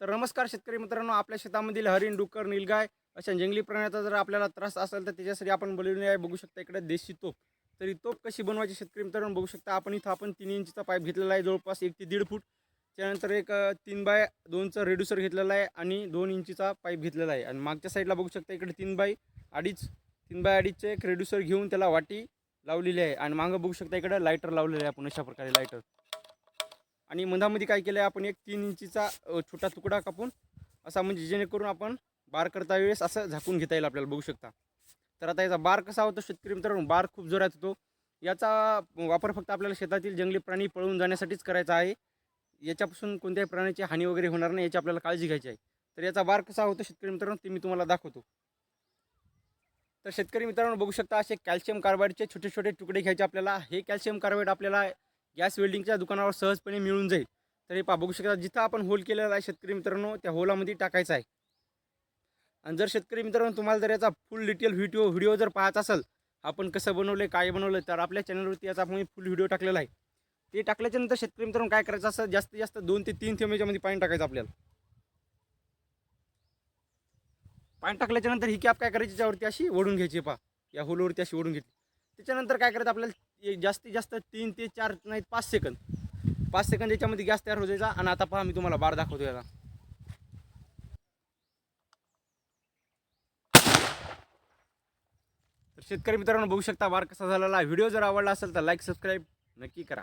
तर नमस्कार शेतकरी मित्रांनो आपल्या शेतामधील हरिण डुक्कर निलगाय अशा जंगली प्राण्याचा जर आपल्याला त्रास असेल तर त्याच्यासाठी आपण बोलवले आहे बघू शकता इकडे देशी तोप तर ही तोप कशी बनवायची शेतकरी मित्रांनो बघू शकता. आपण इथं आपण तीन इंचचा पाईप घेतलेला आहे जवळपास एक ते दीड फूट. त्यानंतर एक तीन बाय दोनचं रेड्युसर घेतलेला आहे आणि दोन इंचीचा पाईप घेतलेला आहे. आणि मागच्या साईडला बघू शकता इकडे तीन बाय अडीच तीन बाय अडीचचे एक रेड्युसर घेऊन त्याला वाटी लावलेली आहे. आणि मागं बघू शकता इकडे लायटर लावलेलं आहे आपण अशा प्रकारे लायटर. आणि मधामध्ये काय केलं आहे आपण एक तीन इंचीचा छोटा तुकडा कापून असा म्हणजे जेणेकरून आपण बार करता वेळेस असं झाकून घेता येईल आपल्याला बघू शकता. तर आता याचा बार कसा होतो शेतकरी मित्रांनो बार खूप जोरात होतो याचा वापर फक्त आपल्याला शेतातील जंगली प्राणी पळून जाण्यासाठीच करायचा आहे. याच्यापासून कोणत्याही प्राण्याची हानी वगैरे होणार नाही याची आपल्याला काळजी घ्यायची आहे. तर याचा बार कसा होतो शेतकरी मित्रांनो ते मी तुम्हाला दाखवतो. तर शेतकरी मित्रांनो बघू शकता असे कॅल्शियम कार्बाईडचे छोटे छोटे तुकडे घ्यायचे आपल्याला. हे कॅल्शियम कार्बाईड आपल्याला गॅस वेल्डिंगच्या दुकानावर सहजपणे मिळून जाईल. तर हे पहा बघू शकता जिथं आपण होल केलेला आहे शेतकरी मित्रांनो त्या होलामध्ये टाकायचा आहे. आणि जर शेतकरी मित्रांनो तुम्हाला जर याचा फुल डिटेल व्हिडिओ व्हिडिओ जर पाहायचा असेल आपण कसं बनवलं काय बनवलं तर आपल्या चॅनलवरती याचा आपण फुल व्हिडिओ टाकलेला आहे. ते टाकल्याच्यानंतर शेतकरी मित्रांनो काय करायचं असं जास्तीत जास्त दोन ते तीन थेंब याच्यामध्ये पाणी टाकायचं आपल्याला. पाणी टाकल्याच्यानंतर ही कॅप काय करायची? त्याच्यावरती अशी ओढून घ्यायची पा या होलवरती अशी ओढून घ्यायची. त्याच्यानंतर काय करायचं? आपल्याला एक जास्तीत जास्त तीन ते चार नाही पाच सेकंद पाच सेकंद याच्यामध्ये गॅस तयार होत जायचा आणि आता पहा मी तुम्हाला बार दाखवतो याला तर शेतकरी मित्रांनो बघू शकता बार कसा झालेला व्हिडिओ जर आवडला असेल तर लाईक सबस्क्राईब नक्की करा.